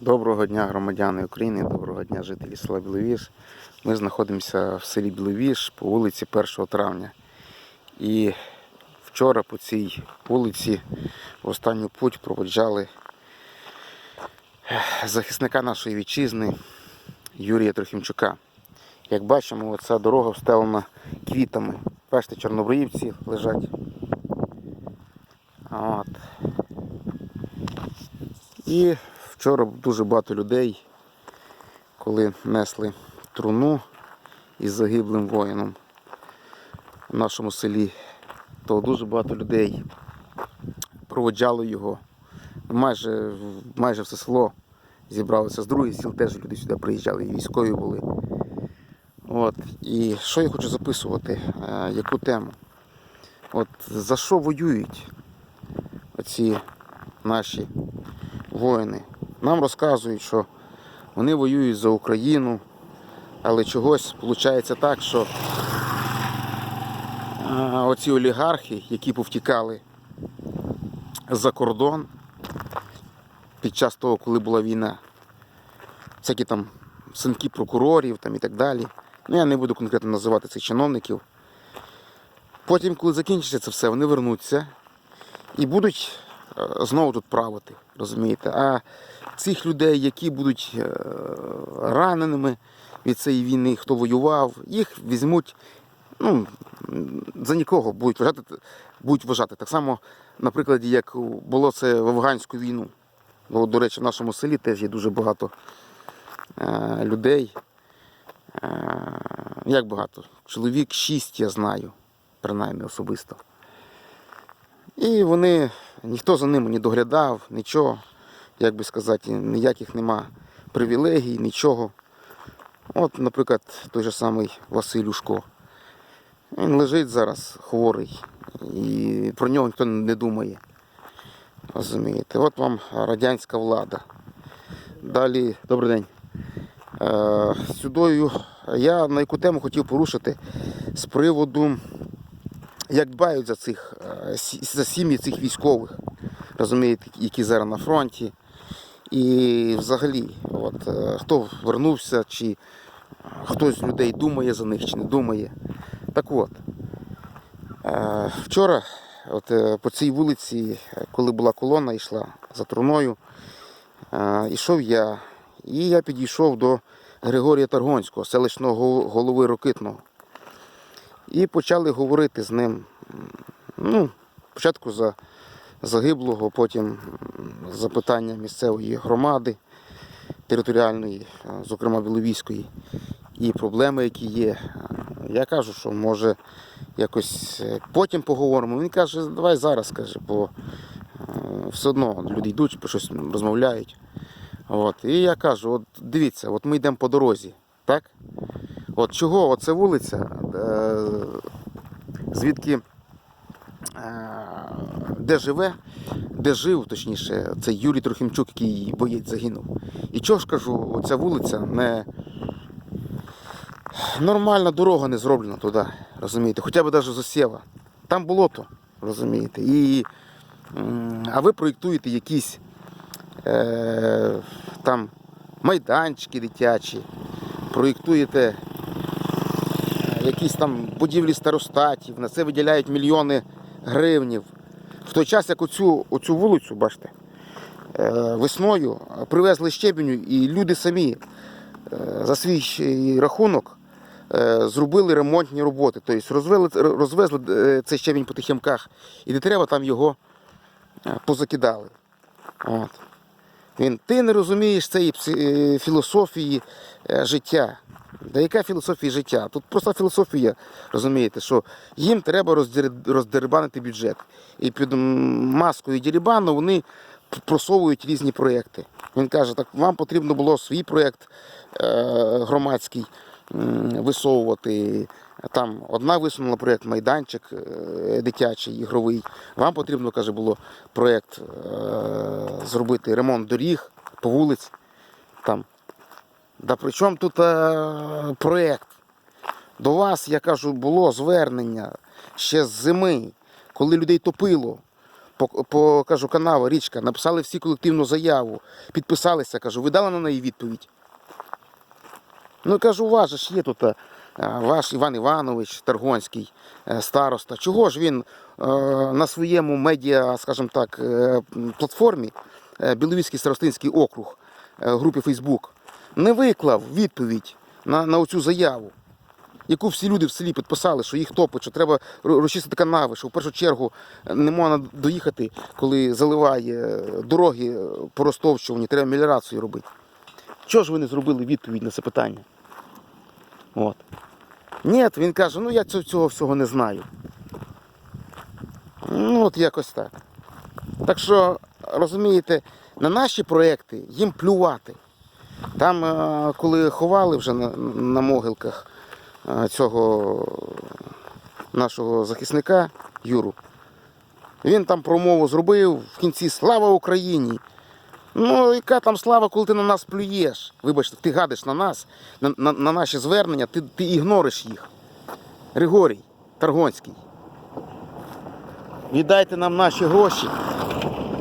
Доброго дня, громадяни України, доброго дня, жителі села Біловіж. Ми знаходимося в селі Біловіж по вулиці 1 травня. І вчора по цій вулиці в останню путь проводжали захисника нашої вітчизни Юрія Трохімчука. Як бачимо, ця дорога встелена квітами. Бачите, чорнобриївці лежать. От. І вчора дуже багато людей, коли несли труну із загиблим воїном в нашому селі, то дуже багато людей проводжало його. Майже, майже все село зібралося з других сіл, теж люди сюди приїжджали, і військові були. От. І що я хочу записувати? Е, яку тему? От за що воюють оці наші воїни. Нам розказують, що вони воюють за Україну, але чогось виходить так, що оці олігархи, які повтікали за кордон під час того, коли була війна, всякі там синки прокурорів там, і так далі. Ну, я не буду конкретно називати цих чиновників. Потім, коли закінчиться це все, вони вернуться і будуть е, знову тут правити, розумієте? А цих людей, які будуть е, раненими від цієї війни, хто воював, їх візьмуть, ну, за нікого будуть вважати, будуть вважати. Так само, на прикладі, як було це в афганську війну. Бо, до речі, в нашому селі теж є дуже багато е, людей. Е, як багато? Чоловік шість я знаю, принаймні особисто. І вони, ніхто за ними не доглядав, нічого, як би сказати, ніяких нема привілегій, нічого. От, наприклад, той же самий Василь Ушко. Він лежить зараз хворий, і про нього ніхто не думає. Розумієте, от вам радянська влада. Далі, добрий день. Е, сюдою я на яку тему хотів порушити з приводу як дбають за цих е, за сім'ї цих військових, розумієте, які зараз на фронті. І взагалі, от, е, хто вернувся, чи е, хтось з людей думає за них, чи не думає. Так от, вчора от, по цій вулиці, коли була колона, йшла за труною, йшов я. І я підійшов до Григорія Таргонського, селищного голови Рокитного. І почали говорити з ним. Ну, спочатку за загиблого, потім за питання місцевої громади територіальної, е, зокрема Біловійської, і проблеми, які є. Е, Я кажу, що може якось е, потім поговоримо. Він каже, давай зараз каже, бо все одно люди йдуть, про щось розмовляють. От. І я кажу, от дивіться, от ми йдемо по дорозі, так? От чого оце вулиця, е, звідки е, де живе, де жив, точніше, це Юрій Трохимчук, який боєць загинув. І чого ж кажу, оця вулиця не нормальна дорога не зроблена туди, розумієте, хоча б навіть засєва. Там болото, розумієте. І, а ви проєктуєте якісь е, там майданчики дитячі, проєктуєте якісь там будівлі старостатів, на це виділяють мільйони гривнів. В той час, як оцю, оцю вулицю, бачите, е, весною привезли щебеню, і люди самі е, за свій рахунок е, зробили ремонтні роботи. Тобто розвезли е, цей щебінь по тих ямках, і де треба, там його позакидали. От. Він, ти не розумієш цієї е, філософії е, життя. Да яка філософія життя? Тут просто філософія, розумієте, що їм треба роздер- роздерибанити бюджет. І під маскою дірібану вони просовують різні проєкти. Він каже, так вам потрібно було свій проєкт е, громадський висовувати. Там одна висунула проєкт майданчик е, дитячий, ігровий. Вам потрібно, каже, було проєкт е, зробити ремонт доріг по вулиці. Там. Да при чому тут е, проєкт? До вас, я кажу, було звернення ще з зими, коли людей топило. по, по кажу, канава, річка, написали всі колективну заяву, підписалися, кажу, ви дали на неї відповідь. Ну кажу, у вас же ж є тут ваш Іван Іванович Таргонський, е, староста. Чого ж він е, на своєму медіа, скажімо так, е, платформі Біловіський старостинський округ групі Фейсбук не виклав відповідь на, на оцю заяву, яку всі люди в селі підписали, що їх топить, що треба розчистити канави, що в першу чергу не можна доїхати, коли заливає дороги по Ростовщині, треба меліорацію робити. Чого ж ви не зробили відповідь на це питання? От. Ні, він каже, ну я цього, всього не знаю. Ну, от якось так. Так що, розумієте, на наші проекти їм плювати. Там, е, коли ховали вже на, на могилках е, цього нашого захисника Юру, він там промову зробив в кінці Слава Україні! Ну, яка там слава, коли ти на нас плюєш? Вибачте, ти гадиш на нас, на, на, на наші звернення, ти, ти ігнориш їх. Григорій Таргонський. Віддайте нам наші гроші.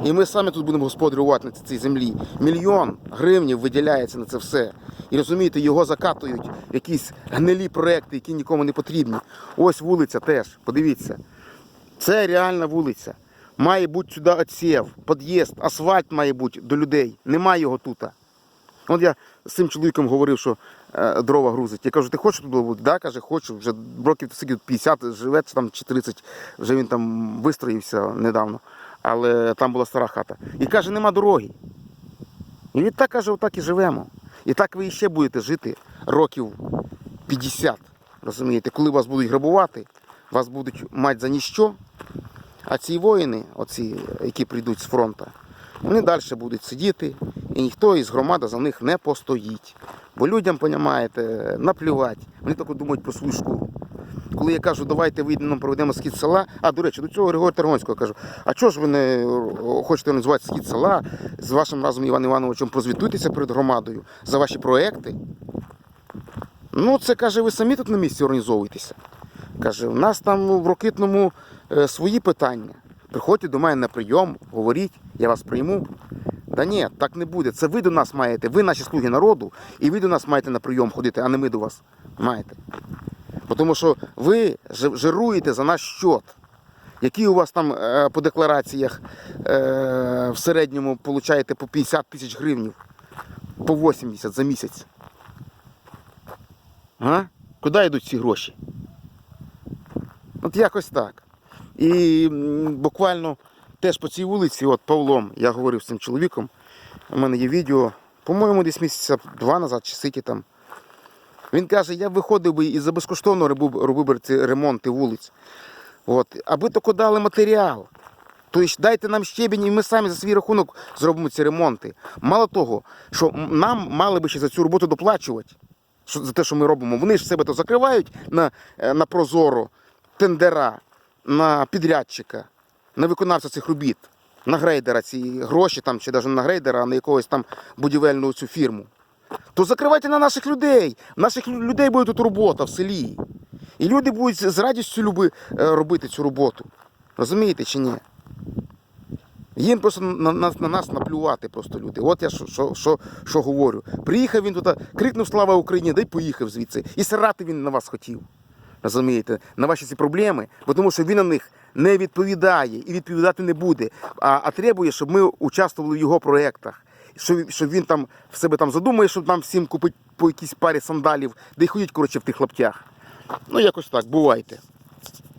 І ми самі тут будемо господарювати на цій землі. Мільйон гривнів виділяється на це все. І розумієте, його закатують в якісь гнилі проекти, які нікому не потрібні. Ось вулиця теж, подивіться. Це реальна вулиця. Має бути сюди отсів, під'їзд, асфальт має бути до людей. Немає його тут. От я з цим чоловіком говорив, що е, дрова грузить. Я кажу, ти хочеш тут бути? Да, каже, хочу. Вже років скільки, 50 живе, там чи 30, вже він там вистроївся недавно. Але там була стара хата. І каже, нема дороги. І він так каже, отак і живемо. І так ви іще будете жити років 50. Розумієте, коли вас будуть грабувати, вас будуть мати за ніщо. А ці воїни, оці, які прийдуть з фронту, вони далі будуть сидіти, і ніхто із громади за них не постоїть. Бо людям, понімаєте, наплювати. Вони тільки думають про свою шкуру. Коли я кажу, давайте вийдемо, проведемо схід села. А, до речі, до цього Григорія Таргонського кажу, а чого ж ви не е, хочете організувати схід села з вашим разом Іваном Івановичем, прозвітуйтеся перед громадою за ваші проекти? Ну, це каже, ви самі тут на місці організовуєтеся. Каже, у нас там в Рокитному свої питання. Приходьте до мене на прийом, говоріть, я вас прийму. Та ні, так не буде. Це ви до нас маєте, ви наші слуги народу, і ви до нас маєте на прийом ходити, а не ми до вас маєте. Тому що ви жируєте за наш щот. Які у вас там е, по деклараціях е, в середньому получаєте по 50 тисяч гривнів, по 80 за місяць? А? Куди йдуть ці гроші? От якось так. І буквально теж по цій вулиці, от Павлом, я говорив з цим чоловіком, у мене є відео, по-моєму, десь місяця два назад чи скільки там. Він каже, я виходив би і за безкоштовно робив, робив би ці ремонти вулиць. От. Аби тільки дали матеріал. Тобто дайте нам щебінь, і ми самі за свій рахунок зробимо ці ремонти. Мало того, що нам мали би ще за цю роботу доплачувати за те, що ми робимо. Вони ж себе то закривають на, е, на прозоро, тендера, на підрядчика, на виконавця цих робіт, на грейдера ці гроші там, чи навіть на грейдера, а на якогось там будівельну цю фірму. То закривайте на наших людей. Наших людей буде тут робота в селі. І люди будуть з радістю люби, е, робити цю роботу. Розумієте чи ні? Їм просто на, на, на нас наплювати просто люди. От я що, що, що, що говорю. Приїхав він туди, крикнув Слава Україні, да й поїхав звідси. І сирати він на вас хотів. Розумієте, на ваші ці проблеми, бо тому що він на них не відповідає і відповідати не буде. А, а требує, щоб ми участвували в його проєктах. Щоб, щоб він там в себе там задумає, щоб нам всім купити по якійсь парі сандалів, де й ходять, коротше, в тих лаптях. Ну, якось так, бувайте.